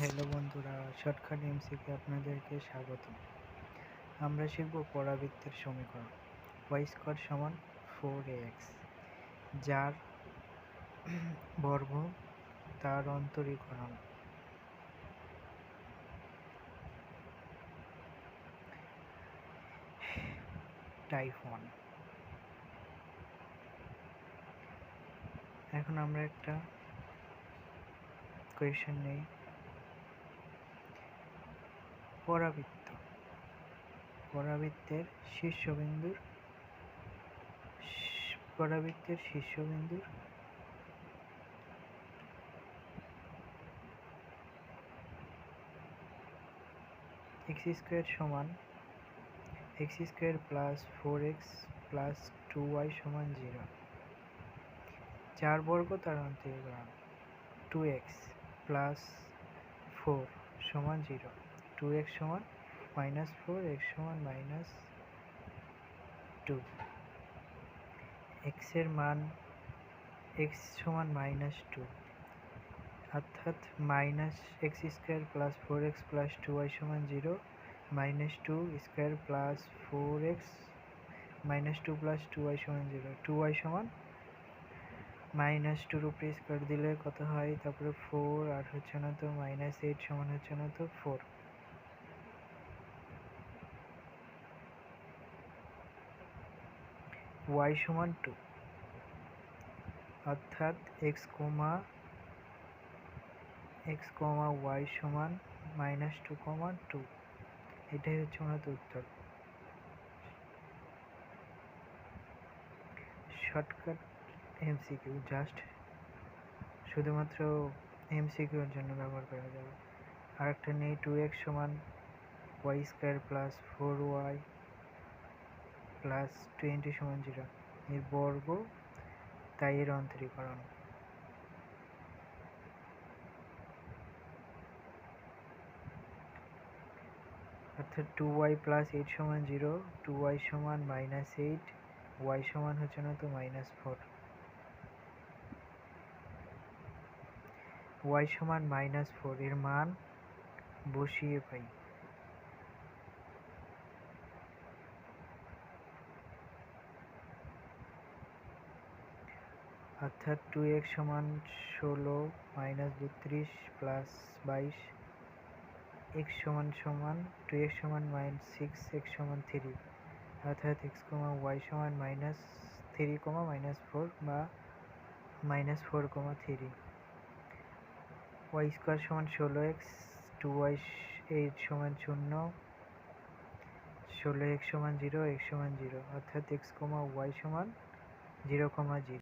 Hello বন্ধুরা, shortcut এমসিকে আপনাদেরকে স্বাগত। আমরা শিখব পরাবৃত্তের সমীকরণ ওয়াই স্কোয়ার সমান ফোর এক্স যার বর্গ তার অন্তরীকরণ। টাইপ ওয়ান এখন আমরা একটা কোয়েশন নেই। পরাবৃত্ত। পরাবৃত্তের শীর্ষবিন্দুর পরাবৃত্তের শীর্ষবিন্দুর এক্স স্কোয়ার সমান X square plus four X plus two Y সমান জিরো। চার বর্গ তার অন্তরীকরণ টু এক্স প্লাস ফোর সমান জিরো। টু এক্স সমান মাইনাস ফোর এক্স সমান মাইনাস টু এক্সের মান এক্স সমান মাইনাস টু অর্থাৎ minus X square plus four X plus two Y সমান zero minus two square plus four X minus two plus two Y সমান zero two Y সমান minus টুর উপরে স্কোয়ার দিলে কত হয়? তারপরে ফোর আর হচ্ছে না তো মাইনাস এইট সমান হচ্ছে না তো ফোর ওয়াই সমান টু। অর্থাৎ X comma X comma Y সমান মাইনাস টু কমা টু। এটাই হচ্ছে মূলত উত্তর। শর্টকাট এমসিকিউ, জাস্ট শুধুমাত্র এমসিকিউর জন্য ব্যবহার করা যাবে। আর একটা নেই, টু এক্স সমান Y square plus four Y. Plus twenty সমান জিরো এর বর্গ তাই এর অন্তরীকরণ অর্থাৎ টু ওয়াই প্লাস এইট সমান জিরো টু ওয়াই সমান মাইনাস এইট ওয়াই সমান হচ্ছে না তো মাইনাস ফোর ওয়াই সমান মাইনাস ফোর এর মান বসিয়ে পাই। অর্থাৎ টু এক্স সমান ষোলো মাইনাস বত্রিশ প্লাস বাইশ এক্স সমান সমান টু এক্স সমান মাইনাস সিক্স এক্স সমান থ্রি অর্থাৎ এক্স কমা ওয়াই সমান minus three comma minus four বা minus four comma three Y square সমান ষোলো এক্স টু ওয়াই এইট সমান শূন্য, ষোলো এক্স সমান জিরো এক্স সমান জিরো অর্থাৎ এক্স কমা ওয়াই সমান জিরো কমা জিরো